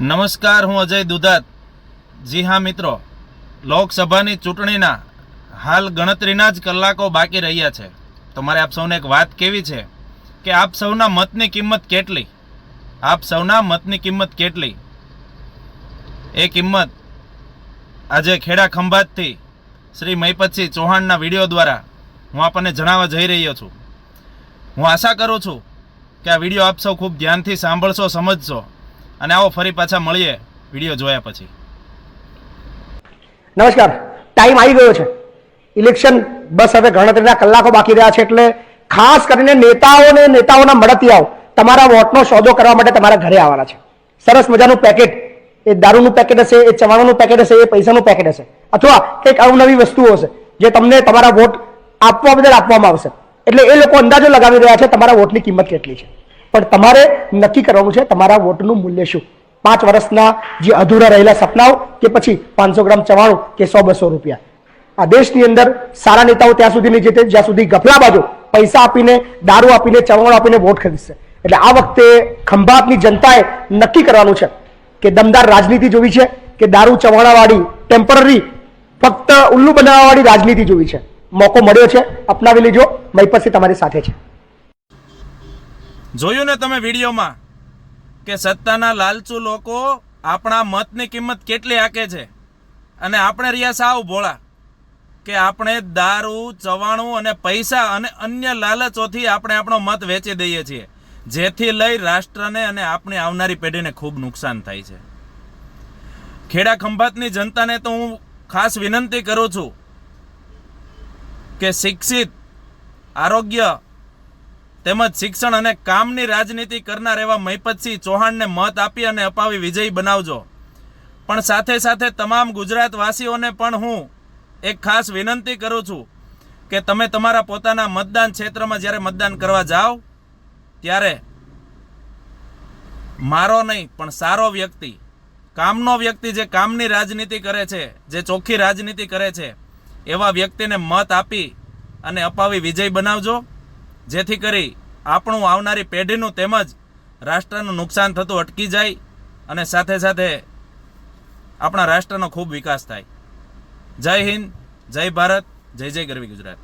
નમસ્કાર, હું અજય દુધાત. જી હા, મિત્રો. લોકસભાની ચૂંટણીના હાલ ગણતરીના જ કલાકો બાકી રહ્યા છે. તો મારે આપ સૌને એક વાત કેવી છે કે આપ સૌના મતની કિંમત કેટલી? આપ સૌના મતની કિંમત કેટલી? એ કિંમત આજે ખેડા ખંભાતથી શ્રી મહીપતસિંહ ચૌહાણના વીડિયો દ્વારા હું આપણને જણાવવા જઈ રહ્યો છું. હું આશા કરું છું કે આ વીડિયો આપ સૌ ખૂબ ધ્યાનથી સાંભળશો, સમજશો. અને આવો ફરી પાછા મળીએ વીડિયો જોયા પછી. નમસ્કાર. ટાઈમ આવી ગયો છે. ઇલેક્શન બસ હવે ગણતરીના કલાકો બાકી રહ્યા છે એટલે ખાસ કરીને નેતાઓને નેતાઓના મળતિયાઓ તમારા વોટનો સોદો કરવા માટે તમારા ઘરે આવવાના છે. સરસ મજાનું પેકેટ એ દારૂનું પેકેટ હશે, એ ચવાણાનું પેકેટ હશે, એ પૈસાનું પેકેટ હશે. અથવા કંઈક અવનવી વસ્તુઓ હશે, જે તમને તમારા વોટ આપવા બદલ આપવામાં આવશે. એટલે એ લોકો અંદાજો લગાવી રહ્યા છે તમારા વોટની કિંમત કેટલી છે. પણ તમારે નક્કી કરવાનું છે, તમારા વોટનું મૂલ્ય શું? પાંચ વર્ષના જે અધૂરા રહેલા સપનાઓ કે પછી પાંચસો ગ્રામ ચવાણું કે સો બસો રૂપિયા. આ દેશની અંદર સારા નેતાઓ ત્યાં સુધી નહીં જીતે, જ્યાં સુધી ગફલાબાજો પૈસા આપીને, દારૂ આપીને, ચવાણું આપીને વોટ ખરીદશે. એટલે આ વખતે ખંભાતની જનતાએ નક્કી કરવાનું છે કે દમદાર રાજનીતિ જોવી છે, કે દારૂ ચવાણાવાળી ટેમ્પરરી ફક્ત ઉલ્લુ બનાવવાવાળી રાજનીતિ જોવી છે. મોકો મળ્યો છે, અપનાવી લેજો મહીપતસિંહ તમારી સાથે છે. જોયું ને તમે વિડીયોમાં? કે સત્તાના લાલચુ લોકો આપણા મતની કિંમત કેટલી આંકે છે? અને આપણે રહ્યા સાવ ભોળા. કે આપણે દારૂ, ચવાણું અને પૈસા અને અન્ય લાલચોથી આપણે આપણો મત વેચી દઈએ છીએ. જેથી લઈ રાષ્ટ્રને અને આપણી આવનારી પેઢીને ખૂબ નુકસાન થાય છે. ખેડા ખંભાતની જનતાને તો હું ખાસ વિનંતી કરું છું કે શિક્ષિત, આરોગ્ય તેમજ શિક્ષણ અને કામની રાજનીતિ કરનાર એવા મહિપતસિંહ ચૌહાણને મત આપી અને અપાવી વિજયી બનાવજો. પણ સાથે સાથે તમામ ગુજરાતવાસીઓને પણ હું એક ખાસ વિનંતી કરું છું કે તમે તમારા પોતાના મતદાન ક્ષેત્રમાં જ્યારે મતદાન કરવા જાઓ, ત્યારે મારો નહીં, પણ સારો વ્યક્તિ, કામનો વ્યક્તિ જે કામની રાજનીતિ કરે છે, જે ચોખ્ખી રાજનીતિ કરે છે, એવા વ્યક્તિને મત આપી અને અપાવી વિજય બનાવજો. જેથી કરી આપણું આવનારી પેઢીનું તેમજ રાષ્ટ્રનું નુકસાન થતું અટકી જાય અને સાથે સાથે આપણા રાષ્ટ્રનો ખૂબ વિકાસ થાય. જય હિન્દ, જય ભારત, જય જય ગરવી ગુજરાત.